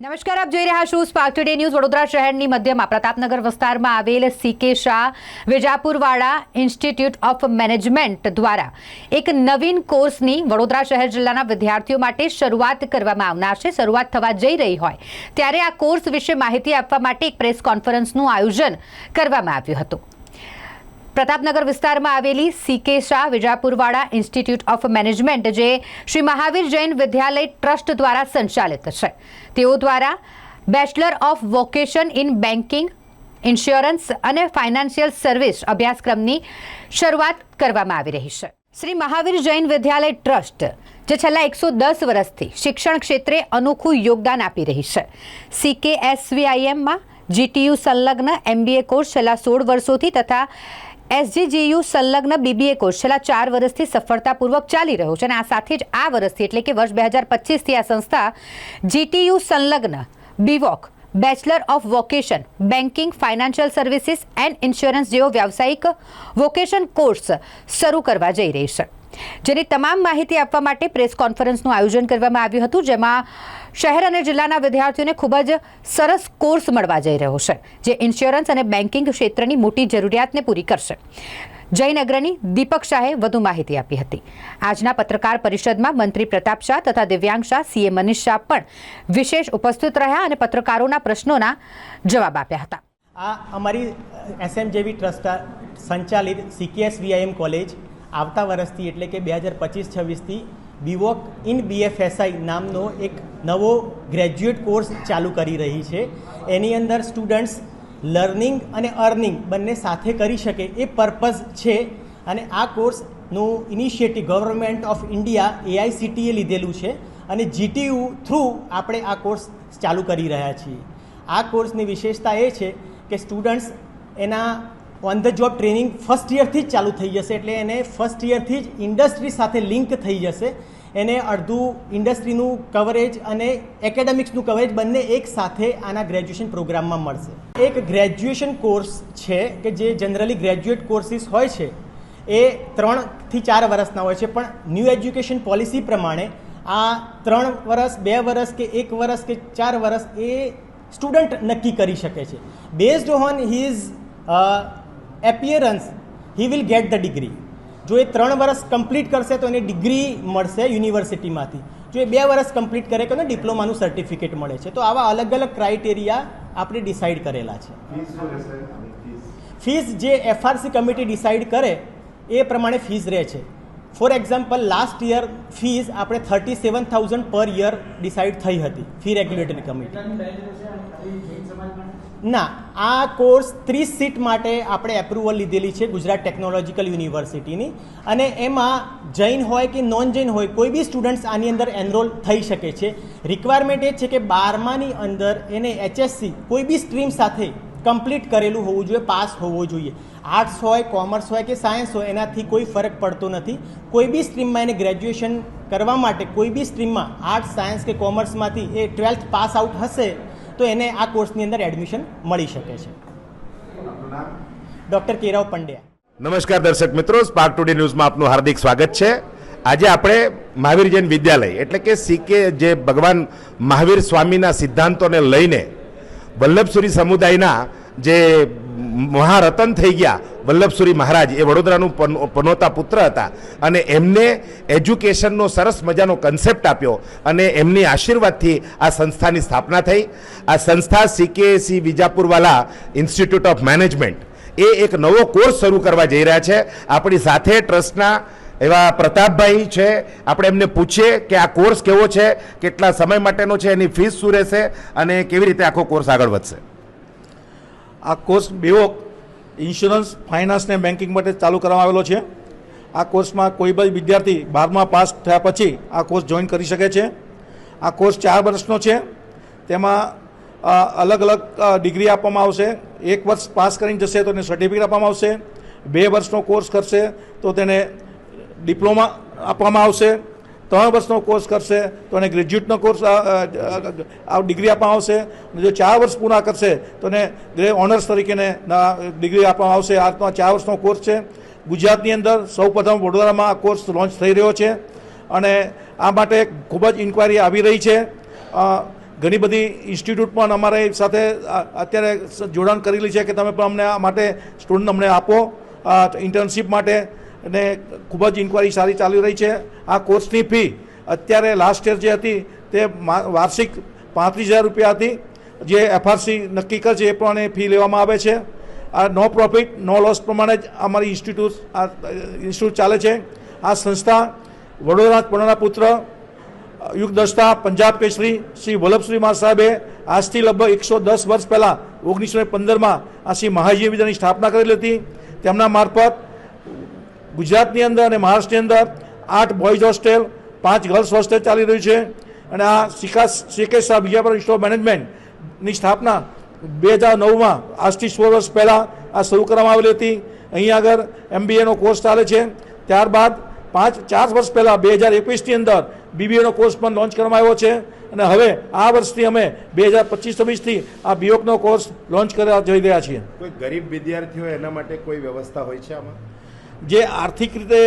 નમસ્કાર, આપ જોઈ રહ્યા છો સ્પાર્ક ટુડે ન્યૂઝ વડોદરા શહેરની મધ્યમાં પ્રતાપનગર વિસ્તારમાં આવેલ CK Shah Vijapurwada institute of management દ્વારા એક નવીન કોર્સની વડોદરા શહેર જિલ્લાના વિદ્યાર્થીઓ માટે શરૂઆત કરવામાં આવનાર છે. શરૂઆત થવા જઈ રહી હોય ત્યારે આ કોર્સ વિશે માહિતી આપવા માટે એક પ્રેસ કોન્ફરન્સનું આયોજન કરવામાં આવ્યું હતું. પ્રતાપનગર વિસ્તારમાં આવેલી CK Shah Vijapurwada institute of management જે શ્રી મહાવીર જૈન વિદ્યાલય ટ્રસ્ટ દ્વારા સંચાલિત છે. તેઓ દ્વારા bachelor of vocation in banking insurance અને ફાઇનાન્શિયલ સર્વિસ અભ્યાસક્રમની શરૂઆત કરવામાં આવી રહી છે. શ્રી મહાવીર જૈન વિદ્યાલય ટ્રસ્ટ, જે છેલ્લા એકસો દસ વર્ષથી શિક્ષણ ક્ષેત્રે અનોખું યોગદાન આપી રહી છે. સીકે એસવીઆઈએમમાં જીટીયુ સંલગ્ન એમબીએ કોર્સ છેલ્લા સોળ વર્ષોથી તથા એસજીજીયુ સંલગ્ન બીબીએ કોર્સ છેલ્લા ચાર વર્ષથી સફળતાપૂર્વક ચાલી રહ્યો છે અને આ સાથે જ આ વર્ષથી એટલે કે વર્ષ બે હજાર પચીસથી આ સંસ્થા જીટીયુ સંલગ્ન, B Voc, bachelor of vocation, banking, financial services and insurance જેવો વ્યાવસાયિક વોકેશન કોર્સ શરૂ કરવા જઈ રહી છે. જેની તમામ માહિતી આપવા માટે પ્રેસ કોન્ફરન્સનું આયોજન કરવામાં આવ્યું હતું, જેમાં શહેર અને જિલ્લાના વિદ્યાર્થીઓને ખૂબ જ સરસ કોર્સ મળવા જઈ રહ્યો છે, જે ઇન્સ્યોરન્સ અને બેન્કિંગ ક્ષેત્રની મોટી જરૂરિયાતને પૂરી કરશે. જૈન અગ્રણી દીપક શાહે વધુ માહિતી આપી હતી. આજના પત્રકાર પરિષદમાં મંત્રી પ્રતાપ શાહ તથા દિવ્યાંગ શાહ સીએ મનીષ શાહ પણ વિશેષ ઉપસ્થિત રહ્યા અને પત્રકારોના પ્રશ્નોના જવાબ આપ્યા હતા. આ અમારી એસએમજેવી ટ્રસ્ટ સંચાલિત સીકેએસ વીઆઈએમ કોલેજ આવતા વર્ષથી એટલે કે બે હજાર પચીસ છવ્વીસથી બીવોક ઇન બીએફએસઆઈ નામનો એક નવો ગ્રેજ્યુએટ કોર્સ ચાલુ કરી રહી છે. એની અંદર સ્ટુડન્ટ્સ લર્નિંગ અને અર્નિંગ બંને સાથે કરી શકે એ પર્પઝ છે. અને આ કોર્સનું initiative government of India AICTE લીધેલું છે અને જીટીયુ થ્રુ આપણે આ કોર્સ ચાલુ કરી રહ્યા છીએ. આ કોર્સની વિશેષતા એ છે કે સ્ટુડન્ટ્સ એના on the job training first યરથી જ ચાલુ થઈ જશે એટલે એને ફર્સ્ટ યરથી જ ઇન્ડસ્ટ્રી સાથે લિંક થઈ જશે. એને અડધું ઇન્ડસ્ટ્રીનું કવરેજ અને એકેડેમિક્સનું કવરેજ બંને એક સાથે આના ગ્રેજ્યુએશન પ્રોગ્રામમાં મળશે. એક ગ્રેજ્યુએશન કોર્સ છે કે જે જનરલી ગ્રેજ્યુએટ કોર્સિસ હોય છે, એ ત્રણથી ચાર વર્ષના હોય છે, પણ ન્યૂ એજ્યુકેશન પોલિસી પ્રમાણે આ ત્રણ વર્ષ, બે વર્ષ કે એક વર્ષ કે ચાર વર્ષ એ સ્ટુડન્ટ નક્કી કરી શકે છે. Based on his appearance he will get the degree જો એ ત્રણ વર્ષ કમ્પ્લીટ કરશે તો એને ડિગ્રી મળશે યુનિવર્સિટીમાંથી. જો એ બે વર્ષ કમ્પ્લીટ કરે તો એને ડિપ્લોમાનું સર્ટિફિકેટ મળે છે. તો આવા અલગ અલગ ક્રાઇટેરિયા આપણે ડિસાઇડ કરેલા છે. ફીસ જે એફઆરસી કમિટી ડિસાઇડ કરે એ પ્રમાણે ફીસ રહે છે. For example last year fees આપણે thirty seven thousand per year decide થઈ હતી ફી રેગ્યુલેટરી કમિટી ના, આ કોર્સ ત્રીસ સીટ માટે આપણે એપ્રુવલ લીધેલી છે ગુજરાત ટેકનોલોજીકલ યુનિવર્સિટીની અને એમાં જૈન હોય કે નોન જૈન હોય, કોઈ બી સ્ટુડન્ટ્સ આની અંદર એનરોલ થઈ શકે છે. રિક્વાયરમેન્ટ એ છે કે બારમાની અંદર એને એચએસસી કોઈ બી સ્ટ્રીમ સાથે કમ્પ્લીટ કરેલું હોવું જોઈએ, પાસ હોવો જોઈએ. આર્ટ્સ હોય કોમર્સ હોય કે સાયન્સ હોય, એનાથી કોઈ ફરક પડતો નથી. કોઈ બી સ્ટ્રીમમાં એને ગ્રેજ્યુએશન કરવા માટે કોઈ બી સ્ટ્રીમમાં આર્ટ્સ સાયન્સ કે કોમર્સમાંથી એ ટ્વેલ્થ પાસ આઉટ હશે તો એને આ કોર્સની અંદર એડમિશન મળી શકે છે. ડૉક્ટર કેરાવ પંડ્યા. નમસ્કાર દર્શક મિત્રો સ્પાર્ક ટુડે ન્યૂઝમાં આપનું હાર્દિક સ્વાગત છે. આજે આપણે મહાવીર જૈન વિદ્યાલય, એટલે કે સીકે જે ભગવાન મહાવીર સ્વામીના સિદ્ધાંતોને લઈને વલ્લભસુરી સમુદાયના જે મહારતન થઈ ગયા. વલ્લભસુરી મહારાજ એ વડોદરાનું પનોતા પુત્ર હતા. અને એમને એજ્યુકેશનનો સરસ મજાનો કન્સેપ્ટ આપ્યો. અને એમની આશીર્વાદથી આ સંસ્થાની સ્થાપના થઈ. આ સંસ્થા CKSC Vijapurwala institute of management એ એક નવો કોર્સ શરૂ કરવા જઈ રહ્યા છે. આપણી સાથે ટ્રસ્ટના એવા પ્રતાપભાઈ છે. આપણે એમને પૂછીએ કે આ કોર્સ કેવો છે, કેટલા સમય માટેનો છે, એની ફીસ શું રહેશે અને કેવી રીતે આખો કોર્સ આગળ વધશે. આ કોર્સ બેવોક ઇન્સ્યોરન્સ, ફાઇનાન્સ ને બેન્કિંગ માટે ચાલુ કરવામાં આવેલો છે. આ કોર્સમાં કોઈ પણ વિદ્યાર્થી બારમા પાસ થયા પછી આ કોર્સ જોઈન કરી શકે છે. આ કોર્સ ચાર વર્ષનો છે. તેમાં અલગ અલગ ડિગ્રી આપવામાં આવશે. એક વર્ષ પાસ કરીને જશે તો એને સર્ટિફિકેટ આપવામાં આવશે. બે વર્ષનો કોર્સ કરશે તો તેને ડિપ્લોમા આપવામાં આવશે. ત્રણ વર્ષનો કોર્સ કરશે, તો એને ગ્રેજ્યુએટનો કોર્સ ડિગ્રી આપવામાં આવશે. અને જો ચાર વર્ષ પૂરા કરશે, તો એને ગ્રે ઓનર્સ તરીકેને ડિગ્રી આપવામાં આવશે. આ રીતનો ચાર વર્ષનો કોર્સ છે. ગુજરાતની અંદર સૌપ્રથમ વડોદરામાં આ કોર્સ લોન્ચ થઈ રહ્યો છે. અને આ માટે ખૂબ જ ઇન્ક્વાયરી આવી રહી છે. ઘણી બધી ઇન્સ્ટિટ્યૂટ પણ અમારે સાથે અત્યારે જોડાણ કરેલી છે કે તમે પણ અમને આ માટે સ્ટુડન્ટ અમને આપો. ઇન્ટર્નશીપ માટે. અને ખૂબ જ ઇન્કવાયરી સારી ચાલી રહી છે. આ કોર્સની ફી અત્યારે લાસ્ટ યર જે હતી, તે વાર્ષિક પાંત્રીસ હજાર રૂપિયા હતી. જે એફઆરસી નક્કી કરશે એ પ્રમાણે ફી લેવામાં આવે છે. આ નો પ્રોફિટ નો લોસ પ્રમાણે જ અમારી ઇન્સ્ટિટ્યૂટ આ ઇન્સ્ટિટ્યૂટ ચાલે છે. આ સંસ્થા વડોદરા પડોના પુત્ર, યુગદસ્તા, પંજાબ કેસરી, શ્રી વલ્લભશ્રી મા સાહેબે આજથી લગભગ એકસો દસ વર્ષ પહેલાં ઓગણીસો પંદરમાં આ શ્રી મહાજી વિદ્યાની સ્થાપના કરેલી હતી. તેમના મારફત ગુજરાતની અંદર અને મહારાષ્ટ્રની અંદર આઠ બોયઝ હોસ્ટેલ પાંચ ગર્લ્સ હોસ્ટેલ ચાલી રહ્યું છે. અને આ શિકાસ શિકેશ શાહ વિજયપુર ઇન્સ્ટિટ્યૂટ મેનેજમેન્ટની સ્થાપના બે હજાર નવમાં, આજથી સોળ વર્ષ પહેલાં આ શરૂ કરવામાં આવેલી હતી. અહીં આગળ એમબીએનો કોર્સ ચાલે છે. ત્યારબાદ પાંચ ચાર વર્ષ પહેલાં બે હજાર એકવીસની અંદર બીબીએનો કોર્સ પણ લોન્ચ કરવામાં આવ્યો છે. અને હવે આ વર્ષથી અમે બે હજાર પચીસ છવ્વીસથી આ બીઓકનો કોર્સ લોન્ચ કરવા જઈ રહ્યા છીએ. કોઈ ગરીબ વિદ્યાર્થીઓ એના માટે કોઈ વ્યવસ્થા હોય છે આમાં? જે આર્થિક રીતે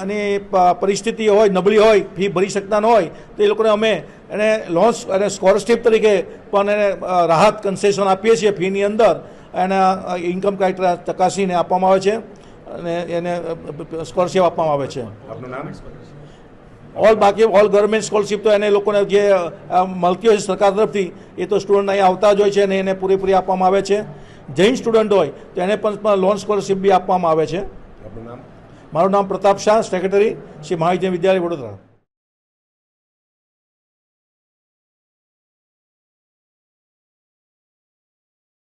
અને પરિસ્થિતિ હોય નબળી હોય ફી ભરી શકતા ન હોય તો એ લોકોને અમે એને લોન્સ અને સ્કોલરશીપ તરીકે પણ એને રાહત કન્સેશન આપીએ છીએ ફીની અંદર. એના ઇન્કમ ક્રાઇટેરિયા ચકાસીને આપવામાં આવે છે અને એને સ્કોલરશીપ આપવામાં આવે છે. ઓલ બાકી ઓલ ગવર્મેન્ટ સ્કોલરશીપ તો એને લોકોને જે મળતી હોય છે સરકાર તરફથી એ તો સ્ટુડન્ટ અહીંયા આવતા જ હોય છે અને એને પૂરેપૂરી આપવામાં આવે છે. જૈન સ્ટુડન્ટ હોય તો એને પણ લોન સ્કોલરશીપ બી આપવામાં આવે છે. આપનું નામ? મારું નામ પ્રતાપ શાહ સેક્રેટરી શ્રી મહાવિદ્યાલય વિદ્યાલય વડોદરા.